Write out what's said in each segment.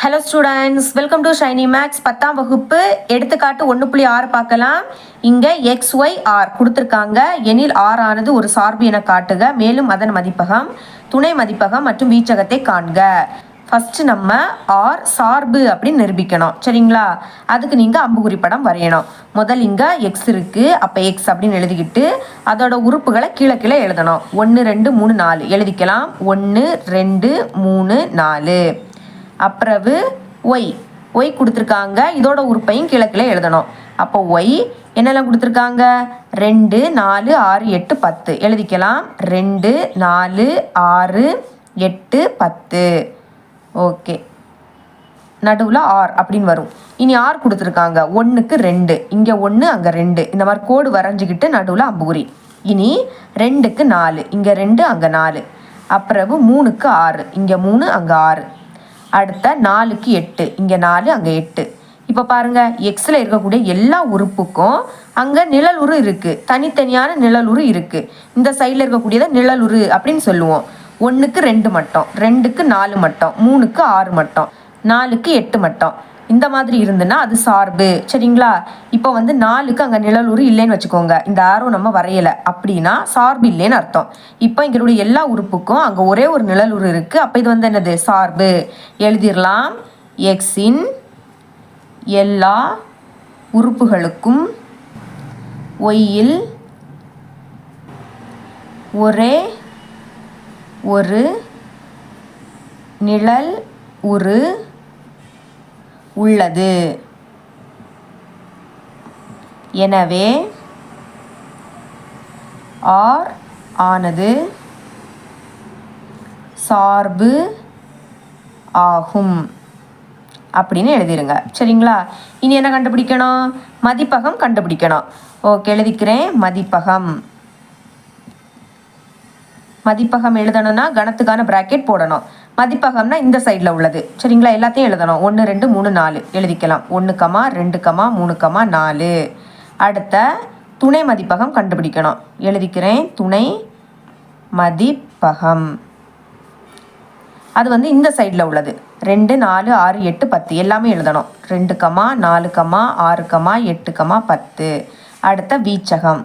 Hello students welcome to Shiny Maths பத்தாம் வகுப்பு. எடுத்துக்காட்டு ஒன்று புள்ளி ஆறு பார்க்கலாம். இங்கே எக்ஸ் ஒய் ஆர் கொடுத்துருக்காங்க. எனில் ஆர் ஆனது ஒரு சார்பு என காட்டுக. மேலும் அதன் மதிப்பகம் துணை மதிப்பகம் மற்றும் வீச்சகத்தை காண்க. ஃபஸ்ட்டு நம்ம ஆர் சார்பு அப்படின்னு நிரூபிக்கணும். சரிங்களா? அதுக்கு நீங்கள் அம்புகுறி படம் வரையணும். முதல் இங்கே எக்ஸ் இருக்குது அப்போ எக்ஸ் அப்படின்னு எழுதிக்கிட்டு அதோட உறுப்புகளை கீழே கீழே எழுதணும். ஒன்று ரெண்டு மூணு நாலு. எழுதிக்கலாம். ஒன்று ரெண்டு மூணு நாலு. அப்புறவு ஒய். ஒய் கொடுத்துருக்காங்க. இதோட உறுப்பையும் கிழக்கில் எழுதணும். அப்போ ஒய் என்னெல்லாம் கொடுத்துருக்காங்க? ரெண்டு நாலு ஆறு எட்டு பத்து. எழுதிக்கலாம். ரெண்டு நாலு ஆறு எட்டு பத்து. ஓகே. நடுவில் ஆர் அப்படின்னு வரும். இனி ஆர் கொடுத்துருக்காங்க. ஒன்றுக்கு ரெண்டு. இங்கே ஒன்று அங்கே ரெண்டு. இந்த மாதிரி கோடு வரைஞ்சிக்கிட்டு நடுவில் அம்புகுறி. இனி ரெண்டுக்கு நாலு. இங்கே ரெண்டு அங்கே நாலு. அப்புறவு மூணுக்கு ஆறு. இங்கே மூணு அங்கே ஆறு. அடுத்த நாலுக்கு எட்டு. இங்கே நாலு அங்கே எட்டு. இப்போ பாருங்க எக்ஸில் இருக்கக்கூடிய எல்லா உறுப்புக்கும் அங்கே நிழலுரு இருக்குது தனித்தனியான நிழலுரு இருக்குது இந்த சைடில் இருக்கக்கூடியதை நிழலுரு அப்படின்னு சொல்லுவோம். ஒன்றுக்கு ரெண்டு மட்டம். ரெண்டுக்கு நாலு மட்டம். மூணுக்கு ஆறு மட்டம். நாலுக்கு எட்டு மட்டம். இந்த மாதிரி இருந்துன்னா அது சார்பு. சரிங்களா? இப்போ வந்து நாலுக்கு அங்கே நிழலூர் இல்லைன்னு வச்சுக்கோங்க. இந்த ஆரோ நம்ம வரையலை. அப்படின்னா சார்பு இல்லைன்னு அர்த்தம். இப்போ இங்களுடைய எல்லா உறுப்புக்கும் அங்கே ஒரே ஒரு நிழலுரு இருக்குது அப்போ இது வந்து என்னது? சார்பு. எழுதிடலாம் எக்ஸின் எல்லா உறுப்புகளுக்கும் ஒய்யில் ஒரே ஒரு நிழல் உரு உள்ளது. எனவே ஆர் ஆனது சார்பு ஆகும். அப்படின்னு எழுதிருங்க. சரிங்களா? இனி என்ன கண்டுபிடிக்கணும்? மதிப்பகம் கண்டுபிடிக்கணும். ஓகே எழுதிக்கிறேன். மதிப்பகம். மதிப்பகம் எழுதணும்னா கணத்துக்கான பிராக்கெட் போடணும். மதிப்பகம்னா இந்த சைடில் உள்ளது. சரிங்களா? எல்லாத்தையும் எழுதணும். ஒன்று ரெண்டு மூணு நாலு. எழுதிக்கலாம். ஒன்று கமா ரெண்டு கமா மூணு கமா நாலு. அடுத்த துணை மதிப்பகம் கண்டுபிடிக்கணும். எழுதிக்கிறேன். துணை மதிப்பகம். அது வந்து இந்த சைடில் உள்ளது. ரெண்டு நாலு ஆறு எட்டு பத்து. எல்லாமே எழுதணும். ரெண்டு கமா நாலு கமா ஆறு கமா எட்டு கமா பத்து. அடுத்த வீச்சகம்.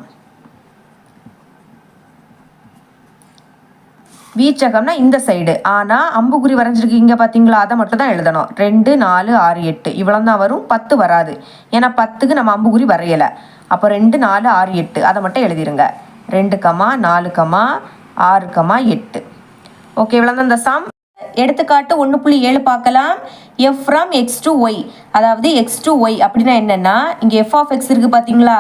வீச்சகம்னா இந்த சைடு ஆனால் அம்புக்குறி வரைஞ்சிருக்கீங்க பார்த்தீங்களா அதை மட்டும் தான் எழுதணும். ரெண்டு நாலு ஆறு எட்டு. இவ்வளோ தான் வரும். பத்து வராது. ஏன்னா பத்துக்கு நம்ம அம்புக்குறி வரையலை. அப்போ ரெண்டு நாலு ஆறு எட்டு. அதை மட்டும் எழுதிருங்க. ரெண்டு கமா நாலு கமா ஆறு கமா எட்டு. ஓகே இவ்வளோ தான் இந்த சம் எடுத்துக்காட்டு ஒன்று புள்ளி ஏழு பார்க்கலாம். F from X to Y அதாவது எக்ஸ் டு ஒய் அப்படின்னா என்னென்னா இங்கே எஃப் ஆஃப் எக்ஸ் இருக்குது பார்த்தீங்களா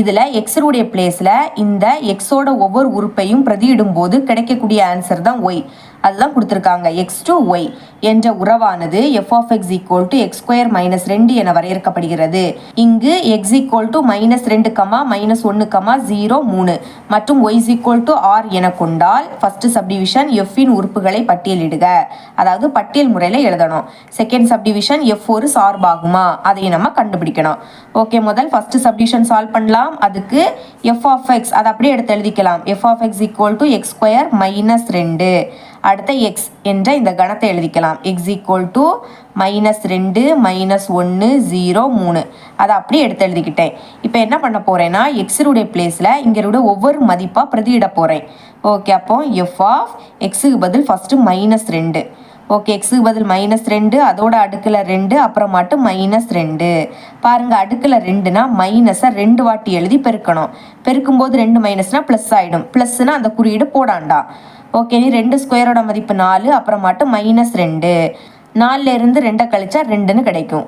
இதில் எக்ஸருடைய பிளேஸில் இந்த எக்ஸோட ஒவ்வொரு உறுப்பையும் பிரதியிடும் போது கிடைக்கக்கூடிய ஆன்சர் தான் ஒய் அதுதான் கொடுத்துருக்காங்க. எக்ஸ் டு ஒய் என்ற உறவானது F of X equal to X square minus ரெண்டு என வரையறுக்கப்படுகிறது. இங்கு எக்ஸ் ஈக்குவல் டு மைனஸ் ரெண்டு கமா மைனஸ் ஒன்று கமா ஜீரோ மூணு மற்றும் ஒய் ஈக்குவல் டு ஆர் என கொண்டால் ஃபர்ஸ்ட் சப்டிவிஷன் எஃப்பின் உறுப்புகளை பட்டியலிடுக. அதாவது பட்டியல் முறையில் எழுதணும். செகண்ட் சப்டிவிஷன் எஃப் ஒரு சார்பாகுமா? அதை நம்ம கண்டுபிடிக்கணும். ஓகே முதல் ஃபர்ஸ்ட் சப்டிவிஷன் சால்வ் பண்ணலாம். அதுக்கு எஃப் ஆஃப் எக்ஸ் அதை அப்படியே எடுத்து எழுதிக்கலாம். F of X equal to X square minus ரெண்டு. அடுத்த எக்ஸ் என்ற இந்த கணத்தை எழுதிக்கலாம். எக்ஸ் ஈக்குவல் டு மைனஸ் ரெண்டு மைனஸ் ஒன்று ஜீரோ மூணு. அதை அப்படியே எடுத்து எழுதிக்கிட்டேன். இப்போ என்ன பண்ண போகிறேன்னா எக்ஸருடைய பிளேஸில் இங்கே ஒவ்வொரு மதிப்பாக பிரதியிட போகிறேன் ஓகே அப்போ எஃப் ஆஃப் எக்ஸுக்கு பதில் ஃபஸ்ட்டு மைனஸ் ரெண்டு. ஓகே எக்ஸுக்கு பதில் மைனஸ் ரெண்டு அதோட அடுக்கில் ரெண்டு அப்புறமாட்டு மைனஸ் ரெண்டு. பாருங்கள் அடுக்கில் ரெண்டுனா மைனஸை ரெண்டு வாட்டி எழுதி பெருக்கணும். பெருக்கும்போது ரெண்டு மைனஸ்னால் ப்ளஸ் ஆகிடும் ப்ளஸ்னால் அந்த குறியீடு போடாண்டா. ஓகே நீ ரெண்டு ஸ்கொயரோட மதிப்பு நாலு அப்புறமாட்டு மைனஸ் ரெண்டு. நாலுலேருந்து இருந்து ரெண்டை கழிச்சா ரெண்டுன்னு கிடைக்கும்.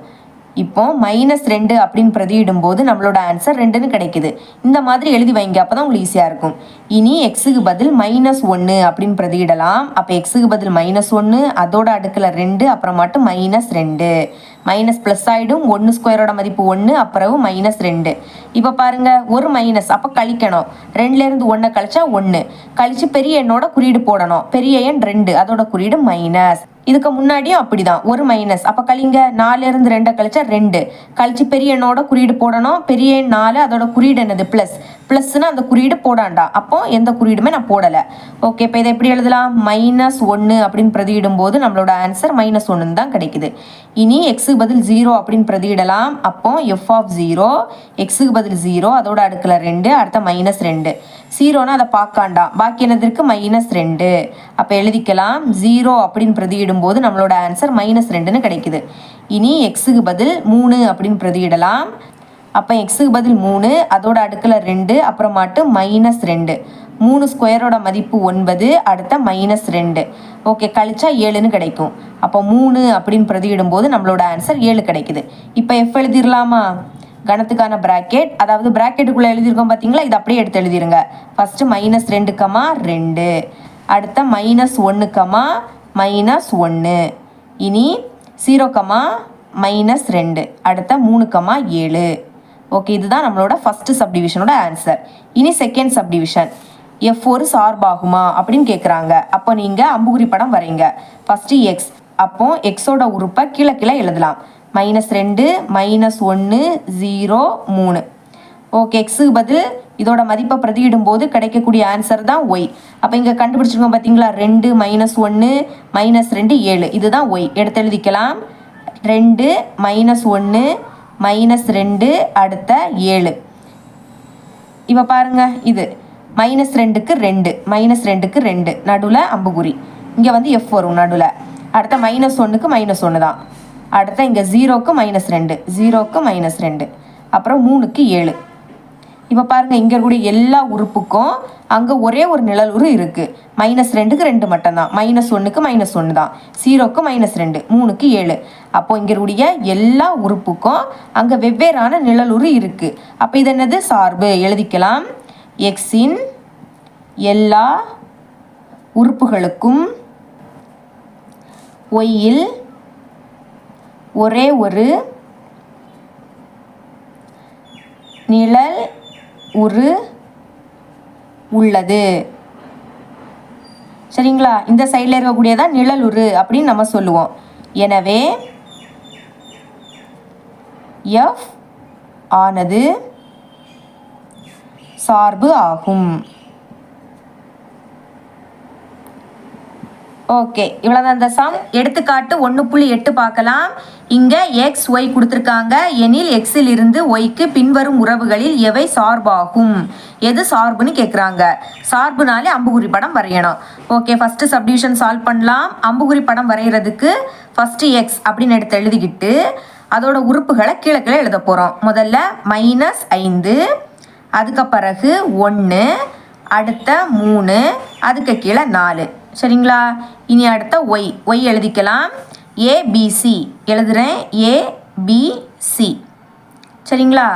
இப்போ மைனஸ் ரெண்டு அப்படின்னு பிரதியிடும் போது நம்மளோட ஆன்சர் ரெண்டுன்னு கிடைக்குது. இந்த மாதிரி எழுதி வைங்க அப்போ தான் உங்களுக்கு ஈஸியாக இருக்கும். இனி எக்ஸுக்கு பதில் மைனஸ் ஒன்று அப்படின்னு பிரதியிடலாம். அப்போ எக்ஸுக்கு பதில் மைனஸ் ஒன்று அதோட அடுக்கில் ரெண்டு அப்புறமாட்டு மைனஸ் ரெண்டு. மைனஸ் ப்ளஸ் ஆகிடும் ஒன்று ஸ்கொயரோட மதிப்பு ஒன்று அப்புறம் மைனஸ் ரெண்டு. இப்போ பாருங்கள் ஒரு மைனஸ் அப்போ கழிக்கணும். ரெண்டுலேருந்து ஒன்றை கழிச்சா ஒன்று கழித்து பெரிய எண்ணோட குறியீடு போடணும். பெரிய எண் ரெண்டு. அதோட குறியீடு மைனஸ் இதுக்கு முன்னாடியும் அப்படிதான். ஒரு மைனஸ் அப்போ கழிங்க நாலுல இருந்து ரெண்டை கழிச்சா ரெண்டு. கழிச்சு பெரிய எண்ணோட குறியீடு போடணும். பெரிய எண் நாலு அதோட குறியீடு என்னது? ப்ளஸ் ப்ளஸ்னா அந்த குறியீடு போடாண்டா. அப்போ எந்த குறியீடுமே நான் போடலை. ஓகே இப்போ இதை எப்படி எழுதலாம்? மைனஸ் ஒன்று அப்படின்னு பிரதியிடும் போது நம்மளோட ஆன்சர் மைனஸ் ஒன்றுன்னு தான் கிடைக்குது. இனி எக்ஸுக்கு பதில் ஜீரோ அப்படின்னு பிரதியிடலாம். அப்போ எஃப் ஆஃப் ஜீரோ எக்ஸுக்கு பதில் ஜீரோ அதோட அடுக்கில் ரெண்டு அடுத்த மைனஸ் ரெண்டு. ஜீரோனா அதை பார்க்காண்டாம் பாக்கி என்னது மைனஸ் ரெண்டு. அப்போ எழுதிக்கலாம். ஜீரோ அப்படின்னு பிரதியிடும் போது நம்மளோட ஆன்சர் மைனஸ் ரெண்டுன்னு கிடைக்குது. இனி எக்ஸுக்கு பதில் மூணு அப்படின்னு பிரதியிடலாம். அப்போ எக்ஸுக்கு பதில் மூணு அதோட அடுக்கில் ரெண்டு அப்புறமாட்டு மைனஸ் ரெண்டு. மூணு ஸ்கொயரோட மதிப்பு ஒன்பது அடுத்த மைனஸ் ரெண்டு. ஓகே கழிச்சா ஏழுன்னு கிடைக்கும். அப்போ மூணு அப்படின்னு பிரதியிடும் போது நம்மளோட ஆன்சர் ஏழு கிடைக்குது. இப்போ எஃப் எழுதிடலாமா கணத்துக்கான பிராக்கெட் அதாவது ப்ராக்கெட்டுக்குள்ளே எழுதியிருக்கோம் பார்த்தீங்களா இது அப்படியே எடுத்து எழுதிருங்க. ஃபஸ்ட்டு மைனஸ் ரெண்டு கமா ரெண்டு. அடுத்த மைனஸ் ஒன்று கமா மைனஸ் ஒன்று இனி ஜீரோ கமா மைனஸ் ரெண்டு. அடுத்த மூணு கமா ஏழு. ஓகே இதுதான் நம்மளோட ஃபஸ்ட்டு சப்டிவிஷனோட ஆன்சர் இனி செகண்ட் சப்டிவிஷன் எஃப் ஒரு சார்பாகுமா அப்படின்னு கேட்குறாங்க அப்போ நீங்கள் அம்புகுறி படம் வரைங்க. ஃபஸ்ட்டு எக்ஸ் அப்போ எக்ஸோட உறுப்பை கீழே கீழே எழுதலாம். மைனஸ் ரெண்டு மைனஸ் ஒன்று ஜீரோ மூணு. ஓகே எக்ஸுக்கு பதில் இதோட மதிப்பை பிரதியிடும் போது கிடைக்கக்கூடிய ஆன்சர் தான் ஒய் அப்போ இங்கே கண்டுபிடிச்சிருக்கோம் பார்த்தீங்களா ரெண்டு மைனஸ் ஒன்று மைனஸ் ரெண்டு ஏழு. இதுதான் ஒய் எடுத்து எழுதிக்கலாம். ரெண்டு மைனஸ் ஒன்று மைனஸ் ரெண்டு அடுத்த ஏழு. இப்போ பாருங்கள் இது. மைனஸ் ரெண்டுக்கு ரெண்டு மைனஸ் ரெண்டுக்கு ரெண்டு. நடுவில் அம்புகுறி இங்கே வந்து எஃப் வரும் நடுவில். அடுத்த மைனஸ் ஒன்றுக்கு மைனஸ் ஒன்று தான் அடுத்த இங்கே ஜீரோக்கு மைனஸ் ரெண்டு ஜீரோக்கு மைனஸ் ரெண்டு அப்புறம் மூணுக்கு ஏழு. இப்போ பாருங்கள் இங்கே இருக்கக்கூடிய எல்லா உறுப்புக்கும் அங்கே ஒரே ஒரு நிழல் உரு இருக்குது மைனஸ் ரெண்டுக்கு ரெண்டு மட்டும்தான். மைனஸ் ஒன்றுக்கு மைனஸ் ஒன்று தான் ஜீரோக்கு மைனஸ் ரெண்டு மூணுக்கு ஏழு. அப்போது இங்கே இருக்கக்கூடிய எல்லா உறுப்புக்கும் அங்கே வெவ்வேறான நிழலுரு இருக்குது அப்போ இது என்னது? சார்பு. எழுதிக்கலாம். எக்ஸின் எல்லா உறுப்புகளுக்கும் ஒய்யில் ஒரே ஒரு நிழல் உரு உள்ளது. சரிங்களா? இந்த சைடில் இருக்கக்கூடியதான் நிழல் உரு அப்படின்னு நம்ம சொல்லுவோம். எனவே எஃப் ஆனது சார்பு ஆகும். ஓகே இவ்வளோதான் இந்த சம் எடுத்துக்காட்டு ஒன்று புள்ளி எட்டு பார்க்கலாம். இங்கே எக்ஸ் ஒய் கொடுத்துருக்காங்க. எனில் எக்ஸில் இருந்து ஒய்க்கு பின்வரும் உறவுகளில் எவை சார்பாகும்? எது சார்புன்னு கேட்குறாங்க சார்புனாலே அம்புகுறி படம் வரையணும். ஓகே ஃபஸ்ட்டு சப்டிவிஷன் சால்வ் பண்ணலாம். அம்புகுறி படம் வரைகிறதுக்கு ஃபஸ்ட்டு எக்ஸ் அப்படின்னு எடுத்து எழுதிக்கிட்டு அதோட உறுப்புகளை கீழே கீழே எழுத போகிறோம் முதல்ல மைனஸ் ஐந்து அதுக்கு பிறகு ஒன்று அடுத்த மூணு அதுக்கு கீழே நாலு. சரிங்களா? இனி அடுத்த ஒய் ஒய் எழுதிக்கலாம். ஏபிசி எழுதுகிறேன் ஏபிசி சரிங்களா?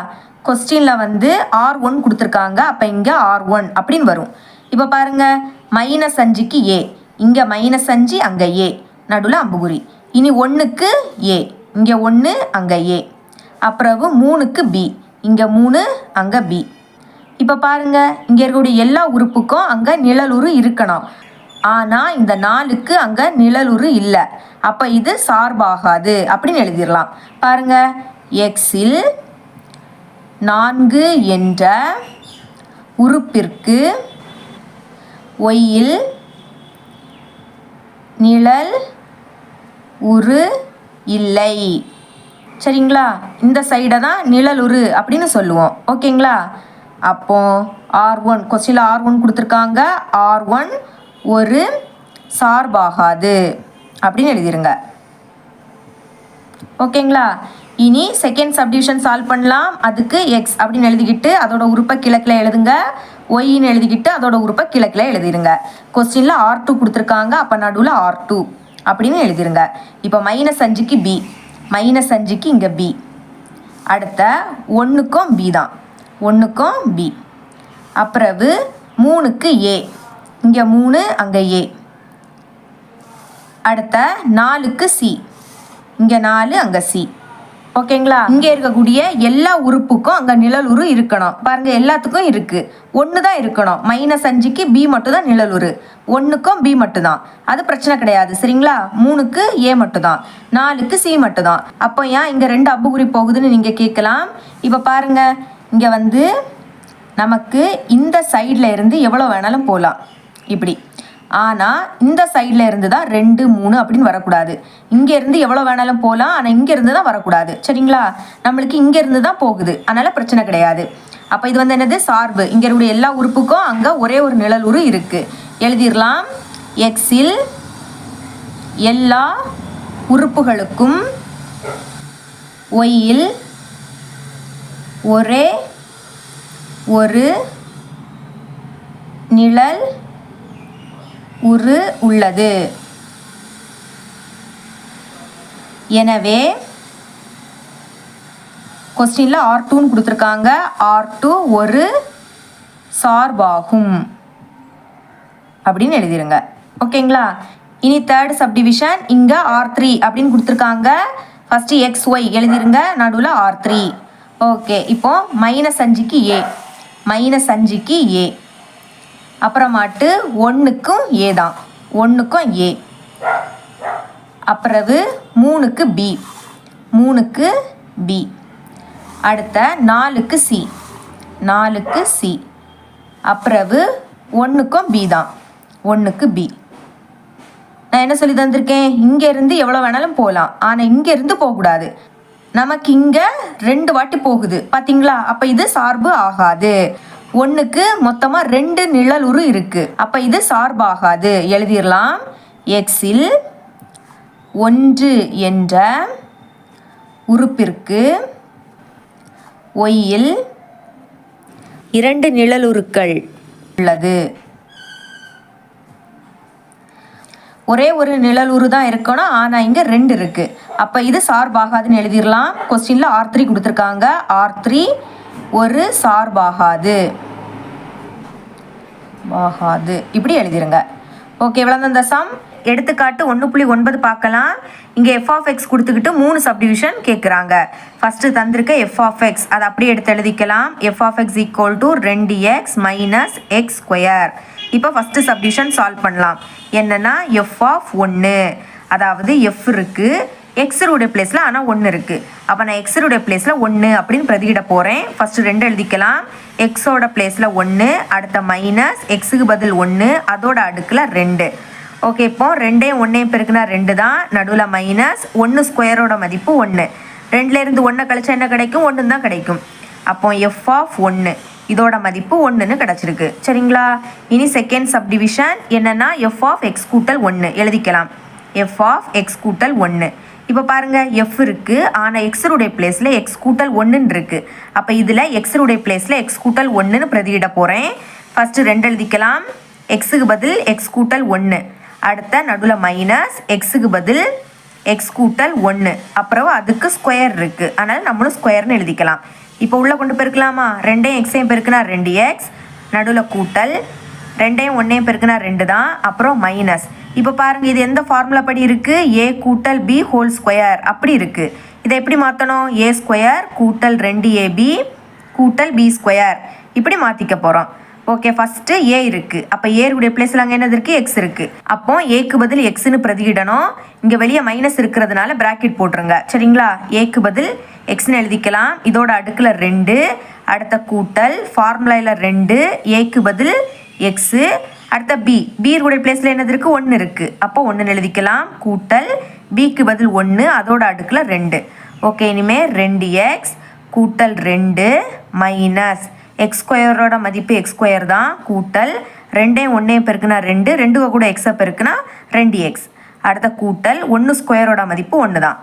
கொஸ்டினில் வந்து ஆர் ஒன் கொடுத்துருக்காங்க. அப்போ இங்கே ஆர் ஒன் அப்படின்னு வரும். இப்போ பாருங்கள் மைனஸ் அஞ்சுக்கு ஏ இங்கே மைனஸ் அஞ்சு அங்கே ஏ நடுவில் அம்புகுறி. இனி ஒன்றுக்கு ஏ இங்கே ஒன்று அங்கே ஏ அப்புறவு மூணுக்கு பி இங்கே மூணு அங்கே பி இப்போ பாருங்கள் இங்கே இருக்கக்கூடிய எல்லா உறுப்புக்கும் அங்கே நிழலுரு இருக்கணும். ஆனால் இந்த நாலுக்கு அங்கே நிழலுரு இல்லை. அப்போ இது சார்பாகாது. அப்படின்னு எழுதிடலாம் பாருங்க. எக்ஸில் நான்கு என்ற உறுப்பிற்கு ஒய்யில் நிழல் உரு இல்லை. சரிங்களா? இந்த சைடை தான் நிழலுரு அப்படின்னு சொல்லுவோம். ஓகேங்களா அப்போ ஆர் ஒன் கொஸ்டினில் ஆர் ஒன் கொடுத்துருக்காங்க. ஆர் ஒன் ஒரு சார்பாகாது. அப்படின்னு எழுதிருங்க. ஓகேங்களா? இனி செகண்ட் சப்டிவிஷன் சால்வ் பண்ணலாம். அதுக்கு எக்ஸ் அப்படின்னு எழுதிக்கிட்டு அதோட உறுப்பை கிழக்கில் எழுதுங்க. ஒய்ன்னு எழுதிக்கிட்டு அதோட உறுப்பை கிழக்கில் எழுதிருங்க. கொஸ்டினில் ஆர் டூ கொடுத்துருக்காங்க. அப்போ நடுவில் ஆர் டூ அப்படின்னு எழுதிருங்க. இப்போ மைனஸ் அஞ்சுக்கு பி மைனஸ் அஞ்சுக்கு இங்கே பி அடுத்த ஒன்றுக்கும் பி தான். ஒன்றுக்கும் பி அப்புறவு மூணுக்கு ஏ இங்கே மூணு அங்கே ஏ. அடுத்த நாலுக்கு சி. இங்கே நாலு அங்கே சி. ஓகேங்களா? இங்க இருக்கக்கூடிய எல்லா உறுப்புக்கும் அங்க நிழலுரு இருக்கணும். பாருங்க எல்லாத்துக்கும் இருக்கு. ஒன்று தான் இருக்கணும். மைனஸ் அஞ்சுக்கு பி மட்டும் தான் நிழலுரு. ஒன்றுக்கும் பி மட்டும் தான் அது பிரச்சனை கிடையாது சரிங்களா? மூணுக்கு ஏ மட்டும் தான் நாலுக்கு சி மட்டும் தான் அப்போ ஏன் இங்க ரெண்டு அம்புக்குறி போகுதுன்னு நீங்க கேட்கலாம்? இப்போ பாருங்க இங்க வந்து நமக்கு இந்த சைடில் இருந்து எவ்வளோ வேணாலும் போகலாம் இப்படி. ஆனால் இந்த சைடில் இருந்து தான் ரெண்டு மூணு அப்படின்னு வரக்கூடாது. இங்கேருந்து எவ்வளோ வேணாலும் போகலாம் ஆனால் இங்கேருந்து தான் வரக்கூடாது. சரிங்களா? நம்மளுக்கு இங்கேருந்து தான் போகுது. அதனால் பிரச்சனை கிடையாது. அப்போ இது வந்து என்னது? சார்பு. இங்கே இருக்கக்கூடிய எல்லா உறுப்புக்கும் அங்கே ஒரே ஒரு நிழல் உரு இருக்குது எழுதிடலாம் எக்ஸில் எல்லா உறுப்புகளுக்கும் ஒயில் ஒரே ஒரு நிழல் உரு உள்ளது. எனவே கொஸ்டினில் ஆர் டூன்னு கொடுத்துருக்காங்க. ஆர் டூ ஒரு சார்பாகும். அப்படின்னு எழுதிருங்க. ஓகேங்களா இனி தேர்ட் சப்டிவிஷன் இங்கே ஆர் த்ரீ அப்படின்னு கொடுத்துருக்காங்க. ஃபஸ்ட்டு எக்ஸ் ஒய் எழுதிருங்க. நடுவில் ஆர் த்ரீ ஓகே இப்போ மைனஸ் அஞ்சுக்கு ஏ மைனஸ் அஞ்சுக்கு ஏ அப்புறமாட்டு ஒன்றுக்கும் ஏ தான். ஒன்றுக்கும் ஏ அப்புறவு மூணுக்கு பி மூணுக்கு பி அடுத்த நாலுக்கு சி நாலுக்கு சி அப்புறவு ஒன்றுக்கும் பி தான். ஒன்றுக்கு பி நான் என்ன சொல்லி தந்திருக்கேன்? இங்கேருந்து எவ்வளோ வேணாலும் போகலாம் ஆனால் இங்கேருந்து போகக்கூடாது. நமக்கு இங்கே ரெண்டு வாட்டி போகுது. பார்த்தீங்களா அப்போ இது சார்பு ஆகாது. ஒன்றுக்கு மொத்தமாக ரெண்டு நிழலுரு இருக்குது அப்போ இது சார்பாகாது. எழுதிடலாம் எக்ஸில் ஒன்று என்ற உறுப்பிற்கு ஒய்யில் இரண்டு நிழலுருக்கள் உள்ளது. ஒரே ஒரு நிழலுரு தான் இருக்கணும். ஆனால் இங்கே ரெண்டு இருக்குது அப்போ இது சார்பாகாதுன்னு எழுதிடலாம் கொஸ்டினில் ஆர் த்ரீ கொடுத்துருக்காங்க. ஆர் த்ரீ ஒரு சார்பாகாது. ஆகாது இப்படி எழுதிருங்க. ஓகே இவ்வளோ இந்த சம். எடுத்துக்காட்டு ஒன்று புள்ளி ஒன்பது பார்க்கலாம். இங்கே எஃப் ஆஃப் எக்ஸ் கொடுத்துக்கிட்டு மூணு சப்டிவிஷன் கேட்குறாங்க. ஃபஸ்ட்டு தந்திருக்க எஃப் ஆஃப் எக்ஸ் அதை அப்படியே எடுத்து எழுதிக்கலாம். F of X equal to ரெண்டு எக்ஸ் மைனஸ் எக்ஸ் ஸ்கொயர் இப்போ ஃபஸ்ட்டு சப்டிவிஷன் சால்வ் பண்ணலாம். என்னென்னா எஃப் ஆஃப் ஒன்று அதாவது எஃப் இருக்குது எக்ஸருடைய பிளேஸில் ஆனால் ஒன்று இருக்குது அப்போ நான் எக்ஸருடைய பிளேஸில் ஒன்று அப்படின்னு பிரதியிட போகிறேன் ஃபஸ்ட்டு ரெண்டு எழுதிக்கலாம். எக்ஸோட பிளேஸில் ஒன்று அடுத்த மைனஸ் எக்ஸுக்கு பதில் ஒன்று அதோட அடுக்கில் ரெண்டு. ஓகே இப்போ ரெண்டையும் ஒன்றையும் பெருக்குனா ரெண்டு தான். நடுவில் மைனஸ் ஒன்று ஸ்கொயரோட மதிப்பு ஒன்று ரெண்டுலேருந்து ஒன்றை கழிச்சா என்ன கிடைக்கும்? ஒன்று தான் கிடைக்கும். அப்போ எஃப் ஆஃப் ஒன்று இதோட மதிப்பு ஒன்றுன்னு கிடச்சிருக்கு. சரிங்களா? இனி செகண்ட் சப்டிவிஷன் என்னென்னா எஃப் ஆஃப் எக்ஸ் கூட்டல் ஒன்று எழுதிக்கலாம். எஃப் ஆஃப் எக்ஸ் கூட்டல் ஒன்று இப்போ பாருங்கள் எஃப் இருக்குது ஆனால் எக்ஸருடைய பிளேஸில் எக்ஸ் கூட்டல் ஒன்றுன்னு இருக்குது அப்போ இதில் எக்ஸருடைய பிளேஸில் எக்ஸ் கூட்டல் ஒன்றுன்னு பிரதியிட போகிறேன் ஃபஸ்ட்டு ரெண்டு எழுதிக்கலாம். எக்ஸுக்கு பதில் எக்ஸ் கூட்டல் ஒன்று அடுத்த நடுவில் மைனஸ் எக்ஸுக்கு பதில் எக்ஸ் கூட்டல் ஒன்று அப்புறம் அதுக்கு ஸ்கொயர் இருக்குது அதனால் நம்மளும் ஸ்கொயர்னு எழுதிக்கலாம். இப்போ உள்ளே கொண்டு பெருக்கலாமா ரெண்டையும் எக்ஸையும் பெருக்குனா ரெண்டு எக்ஸ் நடுவில் கூட்டல் ரெண்டையும் ஒன்றையும் பெருக்குனா ரெண்டு தான் அப்புறம் மைனஸ் இப்போ பாருங்கள் இது எந்த ஃபார்முலா படி இருக்குது ஏ கூட்டல் பி ஹோல் ஸ்கொயர் அப்படி இருக்குது இதை எப்படி மாற்றணும் ஏ ஸ்கொயர் கூட்டல் ரெண்டு ஏபி கூட்டல் பி ஸ்கொயர் இப்படி மாற்றிக்க போகிறோம் ஓகே ஃபஸ்ட்டு ஏ இருக்குது அப்போ ஏருடைய பிளேஸில் அங்கே என்னது இருக்குது எக்ஸ் இருக்குது அப்போ ஏக்கு பதில் எக்ஸ்னு பிரதியிடணும். இங்கே வெளியே மைனஸ் இருக்கிறதுனால ப்ராக்கெட் போட்டுருங்க. சரிங்களா? ஏக்கு பதில் எக்ஸ்னு எழுதிக்கலாம். இதோட அடுக்கில் ரெண்டு அடுத்த கூட்டல் ஃபார்முலாவில் ரெண்டு ஏக்கு பதில் எக்ஸு அடுத்த பி பீருடைய பிளேஸில் என்னது இருக்குது ஒன்று இருக்குது அப்போ ஒன்று எழுதிக்கலாம். கூட்டல் பிக்கு பதில் ஒன்று அதோட அடுக்கில் ரெண்டு. ஓகே இனிமேல் ரெண்டு எக்ஸ் கூட்டல் ரெண்டு மைனஸ் எக்ஸ் ஸ்கொயரோட மதிப்பு எக்ஸ் ஸ்கொயர் தான். கூட்டல் ரெண்டையும் ஒன்றையும் பெருக்குனா ரெண்டு. ரெண்டு கூட எக்ஸை பெருக்குனா ரெண்டு எக்ஸ் அடுத்த கூட்டல் ஒன்று ஸ்கொயரோட மதிப்பு ஒன்று தான்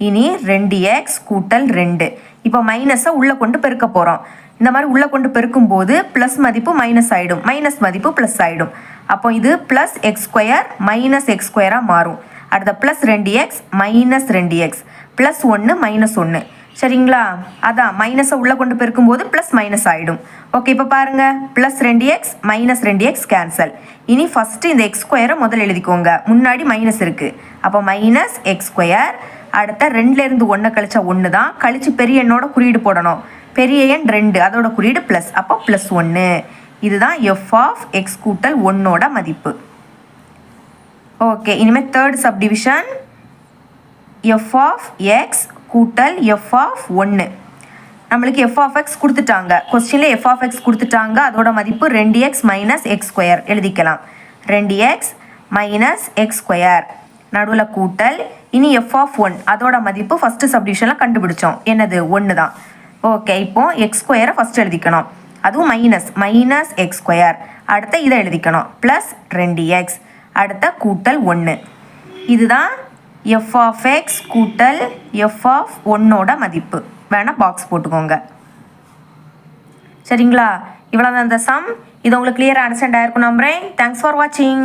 இனி ரெண்டு எக்ஸ் கூட்டல் ரெண்டு. இப்போ மைனஸை உள்ளே கொண்டு பெருக்க போகிறோம் இந்த மாதிரி உள்ளே கொண்டு பெருக்கும் போது ப்ளஸ் மதிப்பு மைனஸ் ஆகிடும் மைனஸ் மதிப்பு ப்ளஸ் ஆகிடும் அப்போ இது plus X square minus X ஸ்கொயராக மாறும். அடுத்த ப்ளஸ் ரெண்டு எக்ஸ் மைனஸ் ரெண்டு எக்ஸ் ப்ளஸ் ஒன்று மைனஸ் ஒன்று சரிங்களா? அதான் மைனஸை உள்ளே கொண்டு பெருக்கும் போது ப்ளஸ் மைனஸ் ஆகிடும் ஓகே இப்போ பாருங்கள் ப்ளஸ் ரெண்டு எக்ஸ் மைனஸ் ரெண்டு எக்ஸ் கேன்சல் இனி ஃபஸ்ட்டு இந்த எக்ஸ் ஸ்கொயரை முதல்ல எழுதிக்கோங்க. முன்னாடி மைனஸ் இருக்குது அப்போ மைனஸ் எக்ஸ் ஸ்கொயர் அடுத்த ரெண்டுலேருந்து ஒன்றை கழிச்சா ஒன்று தான் கழிச்சு பெரிய எண்ணோட குறியீடு போடணும். பெரிய எண் ரெண்டு. அதோட குறியீடு ப்ளஸ் அப்போ ப்ளஸ் ஒன்று இதுதான் எஃப் ஆஃப் எக்ஸ் கூட்டல் ஒன்னோட மதிப்பு. ஓகே இனிமேல் third subdivision F of X கூட்டல் எஃப் ஆஃப் ஒன்று நம்மளுக்கு எஃப் ஆஃப் எக்ஸ் கொடுத்துட்டாங்க. கொஸ்டினில் எஃப் ஆஃப் எக்ஸ் கொடுத்துட்டாங்க. அதோட மதிப்பு ரெண்டு எக்ஸ் மைனஸ் எக்ஸ் ஸ்கொயர் எழுதிக்கலாம். ரெண்டு எக்ஸ் மைனஸ் எக்ஸ் ஸ்கொயர் நடுவில் கூட்டல் இனி எஃப் ஆஃப் ஒன் அதோட மதிப்பு ஃபஸ்ட்டு சப்டிஷனில் கண்டுபிடிச்சோம். என்னது? ஒன்று தான். ஓகே இப்போ எக்ஸ் ஸ்கொயரை ஃபஸ்ட் எழுதிக்கணும். அதுவும் மைனஸ் மைனஸ் எக்ஸ் ஸ்கொயர் அடுத்த இதை எழுதிக்கணும். ப்ளஸ் ரெண்டு எக்ஸ் அடுத்த கூட்டல் ஒன்று இதுதான் எஃப் ஆஃப் எக்ஸ் கூட்டல் எஃப் ஆஃப் ஒன்னோட மதிப்பு. வேணால் பாக்ஸ் போட்டுக்கோங்க. சரிங்களா? இவ்வளோ தான் இந்த சம் இது உங்களுக்கு கிளியராக அண்டர்ஸ்டாண்ட் ஆயிருக்கும் நம்புறேன். தேங்க்ஸ் ஃபார் வாட்சிங்